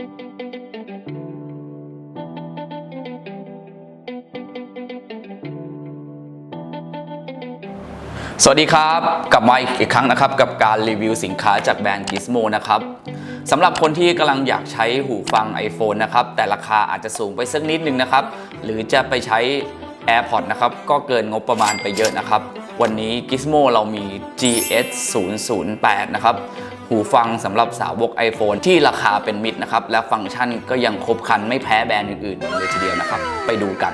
สวัสดีครับ กลับมาอีกครั้งนะครับ กับการรีวิวสินค้าจากแบรนด์ Gizmo นะครับสำหรับคนที่กำลังอยากใช้หูฟัง iPhone นะครับ แต่ราคาอาจจะสูงไปสักนิดนึงนะครับ หรือจะไปใช้ AirPods นะครับ ก็เกินงบประมาณไปเยอะนะครับ วันนี้ Gizmo เรามี GS 0 0 8 นะครับ หูฟังสำหรับสาวก iPhone ที่ราคาเป็นมิตรนะครับ และฟังก์ชันก็ยังครบครันไม่แพ้แบรนด์อื่นๆเลยทีเดียวนะครับ ไปดูกัน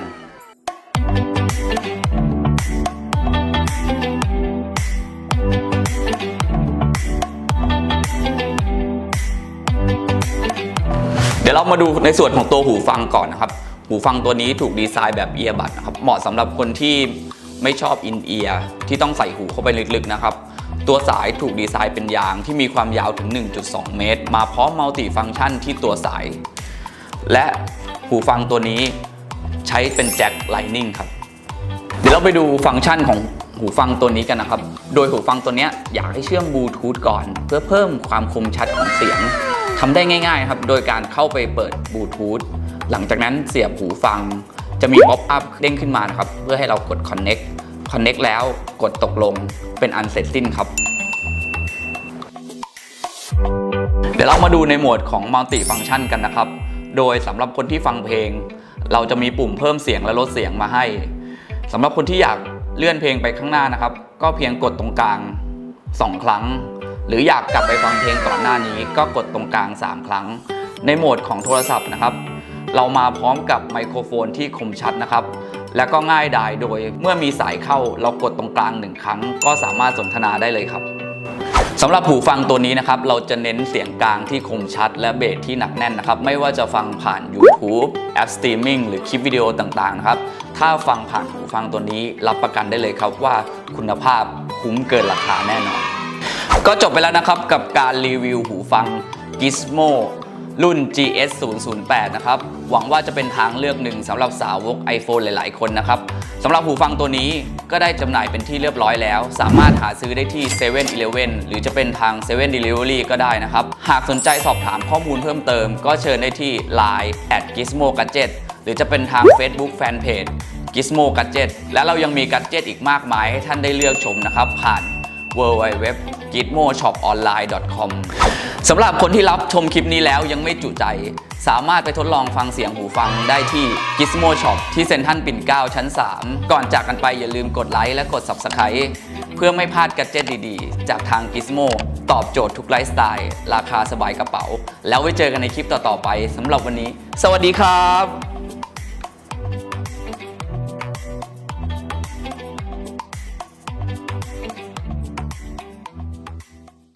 เดี๋ยวเรามาดูในส่วนของตัวหูฟังก่อนนะครับ หูฟังตัวนี้ถูกดีไซน์แบบเอียบัดนะครับ เหมาะสำหรับคนที่ ไม่ชอบอินเอียร์ที่ต้องใส่หูเข้าไปลึกๆนะครับ ตัวสายถูกดีไซน์เป็นยางที่มีความยาวถึง 1.2 เมตร มาพร้อมมัลติฟังก์ชันที่ตัวสาย และหูฟังตัวนี้ใช้เป็นแจ็คไลนิ่งครับ เดี๋ยวเราไปดูฟังก์ชันของหูฟังตัวนี้กันนะครับ โดยหูฟังตัวเนี้ยอยากให้เชื่อมบลูทูธก่อน เพื่อเพิ่มความคมชัดของเสียงทำได้ง่ายๆครับ โดยการเข้าไปเปิดบลูทูธหลังจากนั้นเสียบหูฟัง จะมีป๊อปอัพเด้งขึ้นมานะครับ เพื่อให้เรากด Connect Connect แล้วกดตกลงเป็นอันเสร็จสิ้นครับ เดี๋ยวเรามาดูในโหมดของ Multi Function กันนะครับ โดยสำหรับคนที่ฟังเพลง เราจะมีปุ่มเพิ่มเสียงและลดเสียงมาให้สำหรับคนที่อยากเลื่อนเพลงไปข้างหน้านะครับ ก็เพียงกดตรงกลาง 2 ครั้ง หรืออยากกลับไปฟังเพลงก่อนหน้านี้ ก็กดตรงกลาง 3 ครั้ง ในโหมดของโทรศัพท์นะครับ เรามาพร้อมกับไมโครโฟนที่คมชัดนะครับ และก็ง่ายดายโดยเมื่อมีสายเข้าเรากดตรงกลางหนึ่งครั้ง ก็สามารถสนทนาได้เลยครับสำหรับหูฟังตัวนี้นะครับ เราจะเน้นเสียงกลางที่คมชัด และเบสที่หนักแน่นนะครับ ไม่ว่าจะฟังผ่าน YouTube แอปสตรีมมิ่งหรือคลิปวิดีโอต่างๆนะครับ ถ้าฟังผ่านหูฟังตัวนี้รับประกันได้เลยครับว่าคุณภาพคุ้มเกินราคาแน่นอน ก็จบไปแล้วนะครับกับการรีวิวหูฟัง Gizmo รุ่น GS 008นะครับ หวังว่าจะเป็นทางเลือกหนึ่งสำหรับสาวก iPhone หลาย ๆ คนนะครับสำหรับหูฟังตัวนี้ก็ได้จำหน่ายเป็นที่เรียบร้อยแล้ว สามารถหาซื้อได้ที่7 e เ e ่ e อหรือจะเป็นทาง7 Delivery ก็ได้นะครับ หากสนใจสอบถามข้อมูลเพิ่มเติม ก็เชิญได้ที่ Line at gizmo gadget หรือจะเป็นทาง Facebook Fanpage Gizmo Gadget และเรายังมีกั d เจ t อีกมากมายให้ท่านได้เลือกชมนะครับผ่าน w w w g i t m o s h o p o n l i n e c o m สำหรับคนที่รับชมคลิปนี้แล้วยังไม่จุใจ สามารถไปทดลองฟังเสียงหูฟังได้ที่ Gizmo Shop ที่เซ็นทรัลปิ่นเกล้าชั้น 3 ก่อนจากกันไปอย่าลืมกดไลค์และกด Subscribe เพื่อไม่พลาดกัจเจตดีๆ จากทาง Gizmo ตอบโจทย์ทุกไลฟ์สไตล์ ราคาสบายกระเป๋า แล้วไว้เจอกันในคลิปต่อๆไปสำหรับวันนี้ สวัสดีครับ